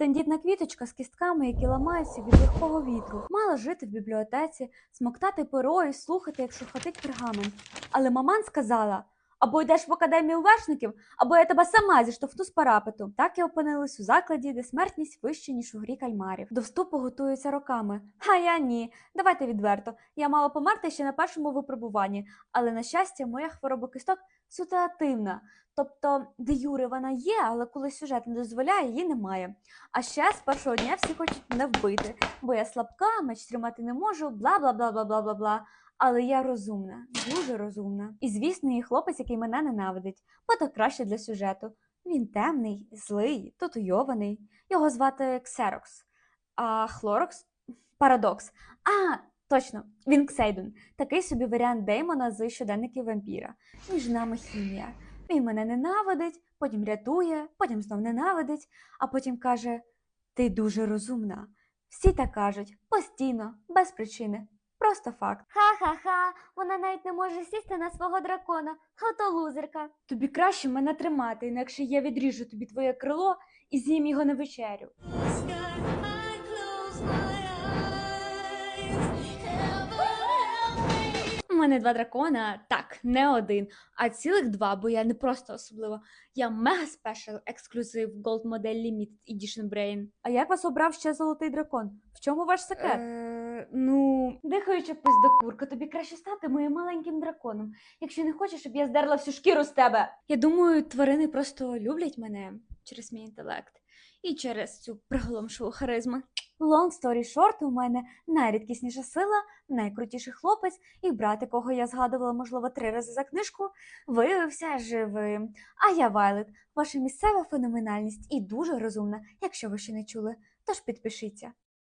Тендітна квіточка з кістками, які ламаються від легкого вітру, мала жити в бібліотеці, смоктати перо і слухати, як шурхотить пергамент. Але маман сказала: або йдеш в академію вершників, або я тебе сама зіштовхну з парапету. Так і опинились у закладі, де смертність вища, ніж у грі кальмарів. До вступу готуються роками. А я ні. Давайте відверто. Я мала померти ще на першому випробуванні, але на щастя, моя хвороба кісток ситуативна. Тобто, де Юри вона є, але коли сюжет не дозволяє, її немає. А ще з першого дня всі хочуть мене вбити, бо я слабка, меч тримати не можу, бла бла бла бла бла бла бла. Але я розумна, дуже розумна. І звісно, є хлопець, який мене ненавидить, бо то краще для сюжету. Він темний, злий, татуйований. Його звати Ксерокс, а Хлорокс Парадокс. А, точно, він Ксейдун. Такий собі варіант Деймона з щоденників вампіра. Між нами хімія. Він мене ненавидить, потім рятує, потім знов ненавидить, а потім каже: Ти дуже розумна. Всі так кажуть, постійно, без причини. Просто факт. Ха-ха-ха, вона навіть не може сісти на свого дракона. Ото лузерка. Тобі краще мене тримати, інакше я відріжу тобі твоє крило і з'їм його на вечерю. Мене два дракона, так, не один, а цілих два, бо я не просто особлива. Я мега спешл ексклюзив Gold Model Limited Edition Brain. А як вас обрав ще золотий дракон? В чому ваш секрет? Е, ну, дихаюча пиздокурка, тобі краще стати моїм маленьким драконом, якщо не хочеш, щоб я здерла всю шкіру з тебе. Я думаю, тварини просто люблять мене через мій інтелект і через цю приголомшову харизму. Long story short, у мене найрідкісніша сила, найкрутіший хлопець, і брат, якого я згадувала, можливо, три рази за книжку, виявився живим. А я Вайлет, ваша місцева феноменальність і дуже розумна, якщо ви ще не чули. Тож підпишіться.